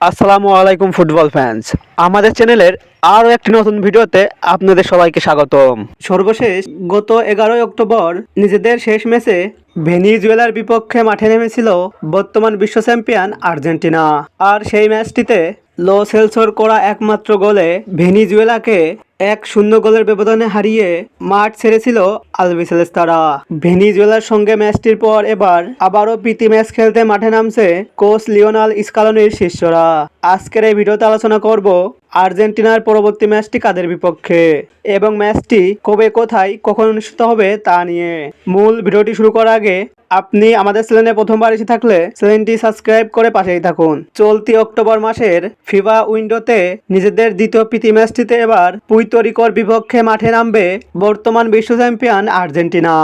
আসসালামু আলাইকুম football fans আমাদের চ্যানেলের আরও একটি নতুন ভিডিওতে আপনাদের সবাইকে স্বাগতম। সর্বশেষ গত এগারোই অক্টোবর নিজেদের শেষ ম্যাচে ভেনিজুয়েলার বিপক্ষে মাঠে নেমেছিল বর্তমান বিশ্ব চ্যাম্পিয়ন আর্জেন্টিনা। আর সেই ম্যাচটিতে লো সেলসর করা একমাত্র গোলে ভেনিজুয়েলাকে এক শূন্য গোলের ব্যবধানে হারিয়ে মাঠ ছেড়েছিল আলবিসেলেস তারা ভেনিজুয়েলার সঙ্গে ম্যাচটির পর এবার আবারও প্রীতি ম্যাচ খেলতে মাঠে নামছে কোচ লিওনাল ইস্কালনের শিষ্যরা। আজকের এই ভিডিওতে আলোচনা করব আর্জেন্টিনার পরবর্তী ম্যাচটি কাদের বিপক্ষে এবং ম্যাচটি কবে, কোথায়, কখন অনুষ্ঠিত হবে তা নিয়ে। মূল ভিডিওটি শুরু করার আগে আপনি আমাদের চ্যানেলে প্রথমবার এসে থাকলে চ্যানেলটি সাবস্ক্রাইব করে পাশেই থাকুন। চলতি অক্টোবর মাসের ফিফা উইন্ডোতে নিজেদের দ্বিতীয় প্রীতি ম্যাচটিতে এবার পুইতরিকর বিপক্ষে মাঠে নামবে বর্তমান বিশ্ব চ্যাম্পিয়ন আর্জেন্টিনা,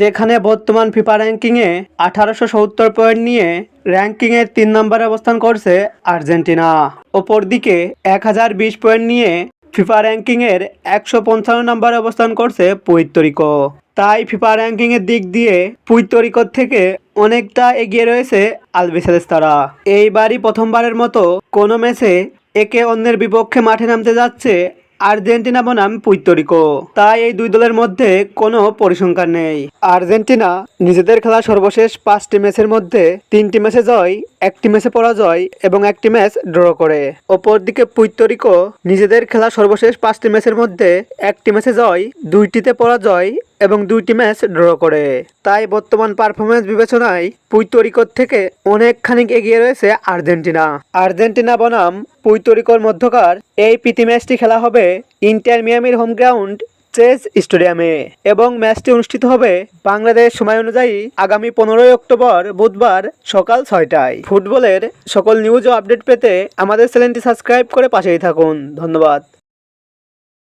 যেখানে বর্তমান ফিফা র্যাঙ্কিংয়ে আঠারোশো সত্তর পয়েন্ট নিয়ে র্যাঙ্কিংয়ের তিন নম্বরে অবস্থান করছে আর্জেন্টিনা। অপরদিকে এক হাজার বিশ পয়েন্ট নিয়ে ফিফা র্যাঙ্কিংয়ের একশো পঞ্চান্ন নম্বরে অবস্থান করছে পুইত্তরিকো তাই ফিফা র্যাঙ্কিংয়ের দিক দিয়ে পুইত্তরিকোর থেকে অনেকটা এগিয়ে রয়েছে আলবিসেলেস তারা এইবারই প্রথমবারের মতো কোনো ম্যাচে একে অন্যের বিপক্ষে মাঠে নামতে যাচ্ছে আর্জেন্টিনা বনাম পুইতরিকো তাই এই দুই দলের মধ্যে কোনো পরিসংখ্যান নেই। আর্জেন্টিনা নিজেদের খেলা সর্বশেষ পাঁচটি ম্যাচের মধ্যে তিনটি ম্যাচে জয়, একটি ম্যাচে পরাজয় এবং একটি ম্যাচ ড্র করে। অপরদিকে পুইতরিকো নিজেদের খেলা সর্বশেষ পাঁচটি ম্যাচের মধ্যে একটি ম্যাচে জয়, দুইটিতে পরাজয় এবং দুইটি ম্যাচ ড্র করে। তাই বর্তমান পারফরমেন্স বিবেচনায় পুইতরিকোর থেকে অনেকখানি এগিয়ে রয়েছে আর্জেন্টিনা। আর্জেন্টিনা বনাম পুইতরিকোর মধ্যকার এই প্রীতি ম্যাচটি খেলা হবে ইন্টার মিয়ামির হোম গ্রাউন্ড চেস স্টেডিয়ামে এবং ম্যাচটি অনুষ্ঠিত হবে বাংলাদেশ সময় অনুযায়ী আগামী পনেরোই অক্টোবর বুধবার সকাল ছয়টায়। ফুটবলের সকল নিউজ ও আপডেট পেতে আমাদের চ্যানেলটি সাবস্ক্রাইব করে পাশেই থাকুন। ধন্যবাদ।